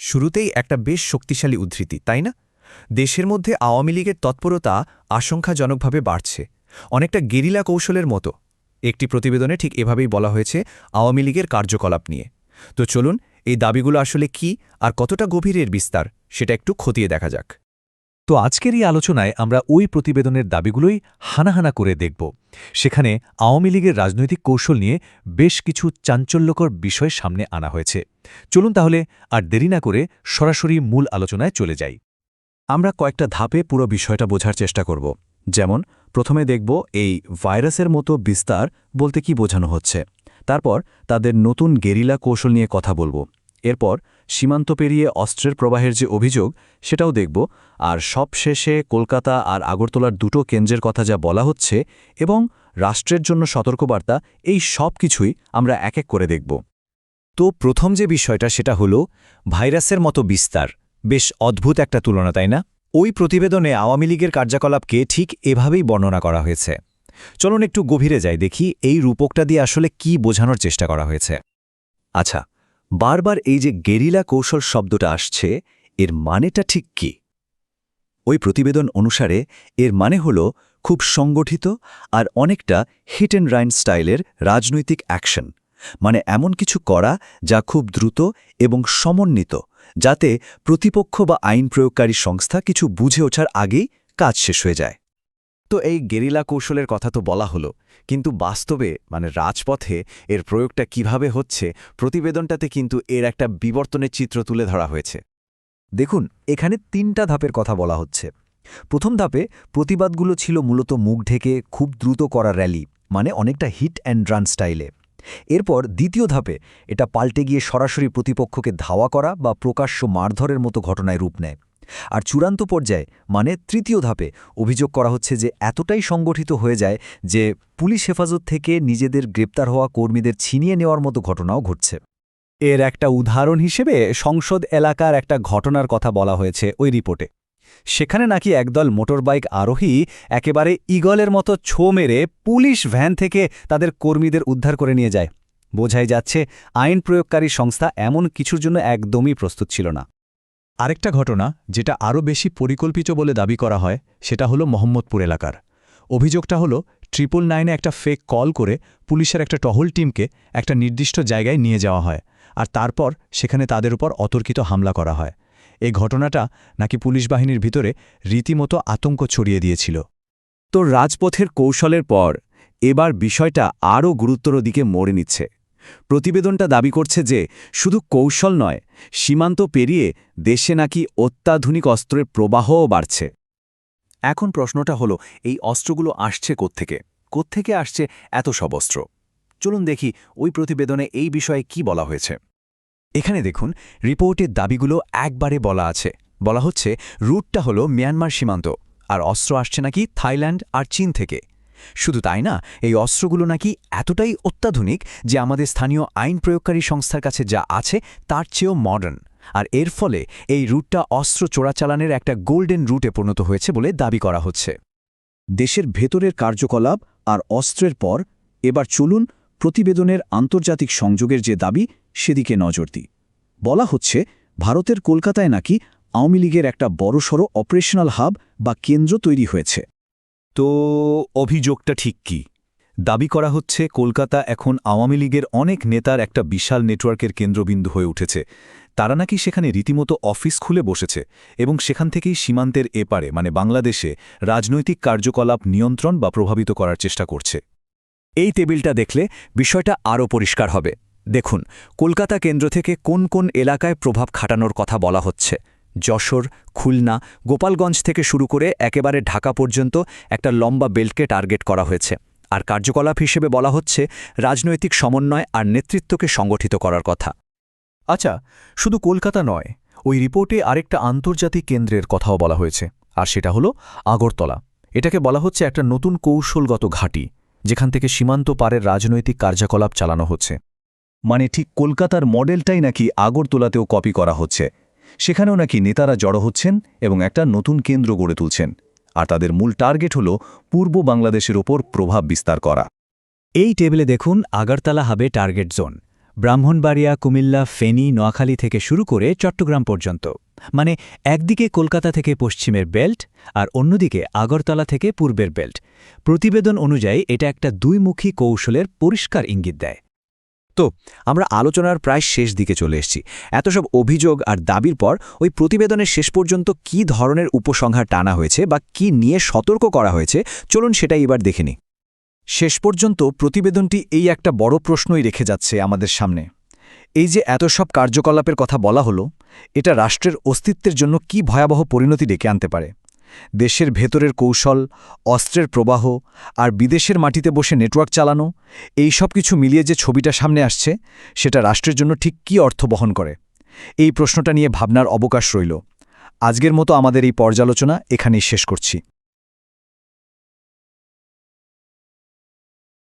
শুরুতেই একটা বেশ শক্তিশালী উদ্ধৃতি, তাই না? দেশের মধ্যে আওয়ামী লীগের তৎপরতা আশঙ্কাজনকভাবে বাড়ছে, অনেকটা গেরিলা কৌশলের মতো। একটি প্রতিবেদনে ঠিক এভাবেই বলা হয়েছে আওয়ামী লীগের কার্যকলাপ নিয়ে। তো চলুন, এই দাবিগুলো আসলে কি আর কতটা গভীরের বিস্তার, সেটা একটু খতিয়ে দেখা যাক। তো আজকের এই আলোচনায় আমরা ওই প্রতিবেদনের দাবিগুলোই হানাহানা করে দেখব। সেখানে আওয়ামী লীগের রাজনৈতিক কৌশল নিয়ে বেশ কিছু চাঞ্চল্যকর বিষয় সামনে আনা হয়েছে। চলুন তাহলে আর দেরি না করে সরাসরি মূল আলোচনায় চলে যাই। আমরা কয়েকটা ধাপে পুরো বিষয়টা বোঝার চেষ্টা করব। যেমন, প্রথমে দেখব এই ভাইরাসের মতো বিস্তার বলতে কি বোঝানো হচ্ছে। তারপর তাদের নতুন গেরিলা কৌশল নিয়ে কথা বলব। এরপর সীমান্ত পেরিয়ে অস্ত্রের প্রবাহের যে অভিযোগ, সেটাও দেখব। আর সবশেষে কলকাতা আর আগরতলার দুটো কেন্দ্রের কথা যা বলা হচ্ছে এবং রাষ্ট্রের জন্য সতর্কবার্তা, এই সব কিছুই আমরা এক এক করে দেখব। তো প্রথম যে বিষয়টা, সেটা হলো, ভাইরাসের মতো বিস্তার। বেশ অদ্ভুত একটা তুলনা, তাই না? ওই প্রতিবেদনে আওয়ামী লীগের কার্যকলাপকে ঠিক এভাবেই বর্ণনা করা হয়েছে। চলুন একটু গভীরে যাই, দেখি এই রূপকটা দিয়ে আসলে কি বোঝানোর চেষ্টা করা হয়েছে। আচ্ছা বারবার এই যে গেরিলা কৌশল শব্দটা আসছে, এর মানেটা ঠিক কি? ওই প্রতিবেদন অনুসারে এর মানে হল খুব সংগঠিত আর অনেকটা হিট অ্যান্ড রাইন স্টাইলের রাজনৈতিক অ্যাকশন মানে এমন কিছু করা যা খুব দ্রুত এবং সমন্বিত, যাতে প্রতিপক্ষ বা আইন প্রয়োগকারী সংস্থা কিছু বুঝে ওঠার আগেই কাজ শেষ হয়ে যায়। তো এই গেরিলা কৌশলের কথা তো বলা হলো, কিন্তু বাস্তবে মানে রাজপথে, এর প্রয়োগটা কীভাবে হচ্ছে প্রতিবেদনটাতে কিন্তু এর একটা বিবর্তনের চিত্র তুলে ধরা হয়েছে। দেখুন, এখানে তিনটা ধাপের কথা বলা হচ্ছে। প্রথম ধাপে প্রতিবাদগুলো ছিল মূলত মুখ ঢেকে খুব দ্রুত করা র্যালি মানে অনেকটা হিট অ্যান্ড রান স্টাইলে। এরপর দ্বিতীয় ধাপে এটা পাল্টে গিয়ে সরাসরি প্রতিপক্ষকে ধাওয়া করা বা প্রকাশ্য মারধরের মতো ঘটনায় রূপ নেয়। আর চূড়ান্ত পর্যায়ে মানে তৃতীয় ধাপে, অভিযোগ করা হচ্ছে যে এতটাই সংগঠিত হয়ে যায় যে পুলিশ হেফাজত থেকে নিজেদের গ্রেপ্তার হওয়া কর্মীদের ছিনিয়ে নেওয়ার মতো ঘটনাও ঘটছে। এর একটা উদাহরণ হিসেবে সংসদ এলাকার একটা ঘটনার কথা বলা হয়েছে ওই রিপোর্টে। সেখানে নাকি একদল মোটরবাইক আরোহী একেবারে ইগলের মতো ছো মেরে পুলিশ ভ্যান থেকে তাদের কর্মীদের উদ্ধার করে নিয়ে যায়। বোঝাই যাচ্ছে, আইন প্রয়োগকারী সংস্থা এমন কিছুর জন্য একদমই প্রস্তুত ছিল না। আরেকটা ঘটনা যেটা আরও বেশি পরিকল্পিত বলে দাবি করা হয়, সেটা হলো মোহাম্মদপুর এলাকার। অভিযোগটা হলো, ট্রিপল নাইনে একটা ফেক কল করে পুলিশের একটা টহল টিমকে একটা নির্দিষ্ট জায়গায় নিয়ে যাওয়া হয় আর তারপর সেখানে তাদের উপর অতর্কিত হামলা করা হয়। এই ঘটনাটা নাকি পুলিশ বাহিনীর ভিতরে রীতিমতো আতঙ্ক ছড়িয়ে দিয়েছিল। তো রাজপথের কৌশলের পর এবার বিষয়টা আরও গুরুত্বর দিকে মরে নিচ্ছে। প্রতিবেদনটা দাবি করছে যে, শুধু কৌশল নয়, সীমান্ত পেরিয়ে দেশে নাকি অত্যাধুনিক অস্ত্রের প্রবাহও বাড়ছে। এখন প্রশ্নটা হলো, এই অস্ত্রগুলো আসছে কোত্থেকে? কোত্থেকে আসছে এত সব অস্ত্র? চলুন দেখি ওই প্রতিবেদনে এই বিষয়ে কি বলা হয়েছে। এখানে দেখুন, রিপোর্টের দাবিগুলো একবারে বলা আছে। বলা হচ্ছে, রুটটা হলো মিয়ানমার সীমান্ত, আর অস্ত্র আসছে নাকি থাইল্যান্ড আর চীন থেকে। শুধু তাই না, এই অস্ত্রগুলো নাকি এতটাই অত্যাধুনিক যে আমাদের স্থানীয় আইন প্রয়োগকারী সংস্থার কাছে যা আছে তার চেয়েও মডার্ন আর এর ফলে এই রুটটা অস্ত্র চোরাচালানের একটা গোল্ডেন রুটে পরিণত হয়েছে বলে দাবি করা হচ্ছে। দেশের ভেতরের কার্যকলাপ আর অস্ত্রের পর এবার চলুন প্রতিবেদনের আন্তর্জাতিক সংযোগের যে দাবি সেদিকে নজর দিই। বলা হচ্ছে, ভারতের কলকাতায় নাকি আওয়ামী লীগের একটা বড়সড় অপারেশনাল হাব বা কেন্দ্র তৈরি হয়েছে। তো অভিযোগটা ঠিক কি? দাবি করা হচ্ছে কলকাতা এখন আওয়ামী লীগের অনেক নেতার একটা বিশাল নেটওয়ার্কের কেন্দ্রবিন্দু হয়ে উঠেছে। তারা নাকি সেখানে রীতিমতো অফিস খুলে বসেছে এবং সেখান থেকেই সীমান্তের এপারে মানে বাংলাদেশে, রাজনৈতিক কার্যকলাপ নিয়ন্ত্রণ বা প্রভাবিত করার চেষ্টা করছে। এই টেবিলটা দেখলে বিষয়টা আরও পরিষ্কার হবে। দেখুন, কলকাতা কেন্দ্র থেকে কোন কোন এলাকায় প্রভাব খাটানোর কথা বলা হচ্ছে। যশোর, খুলনা, গোপালগঞ্জ থেকে শুরু করে একেবারে ঢাকা পর্যন্ত একটা লম্বা বেল্টকে টার্গেট করা হয়েছে। আর কার্যকলাপ হিসেবে বলা হচ্ছে, রাজনৈতিক সমন্বয় আর নেতৃত্বকে সংগঠিত করার কথা। আচ্ছা শুধু কলকাতা নয়, ওই রিপোর্টে আরেকটা আন্তর্জাতিক কেন্দ্রের কথাও বলা হয়েছে, আর সেটা হলো আগরতলা। এটাকে বলা হচ্ছে একটা নতুন কৌশলগত ঘাঁটি, যেখান থেকে সীমান্ত পারের রাজনৈতিক কার্যকলাপ চালানো হচ্ছে। মানে ঠিক কলকাতার মডেলটাই নাকি আগরতলাতেও কপি করা হচ্ছে সেখানেও নাকি নেতারা জড়ো হচ্ছেন এবং একটা নতুন কেন্দ্র গড়ে তুলছেন। আর তাদের মূল টার্গেট হল পূর্ব বাংলাদেশের ওপর প্রভাব বিস্তার করা। এই টেবিলে দেখুন আগারতলা হবে টার্গেট জোন, ব্রাহ্মণবাড়িয়া, কুমিল্লা, ফেনী, নোয়াখালী থেকে শুরু করে চট্টগ্রাম পর্যন্ত। মানে একদিকে কলকাতা থেকে পশ্চিমের বেল্ট আর অন্যদিকে আগরতলা থেকে পূর্বের বেল্ট। প্রতিবেদন অনুযায়ী এটা একটা দুইমুখী কৌশলের পরিষ্কার ইঙ্গিত দেয়। তো আমরা আলোচনার প্রায় শেষ দিকে চলে এসেছি। এত সব অভিযোগ আর দাবির পর ওই প্রতিবেদনের শেষ পর্যন্ত কি ধরনের উপসংহার টানা হয়েছে বা কি নিয়ে সতর্ক করা হয়েছে, চলুন সেটাই এবার দেখে নিই। শেষ পর্যন্ত প্রতিবেদনটি এই একটা বড় প্রশ্নই রেখে যাচ্ছে আমাদের সামনে। এই যে এত সব কার্যকলাপের কথা বলা হলো, এটা রাষ্ট্রের অস্তিত্বের জন্য কি ভয়াবহ পরিণতি ডেকে আনতে পারে? দেশের ভেতরের কৌশল, অস্ত্রের প্রবাহ আর বিদেশের মাটিতে বসে নেটওয়ার্ক চালানো, এই সব কিছু মিলিয়ে যে ছবিটা সামনে আসছে, সেটা রাষ্ট্রের জন্য ঠিক কী অর্থ বহন করে? এই প্রশ্নটা নিয়ে ভাবনার অবকাশ রইল। আজকের মতো আমাদের এই পর্যালোচনা এখানেই শেষ করছি।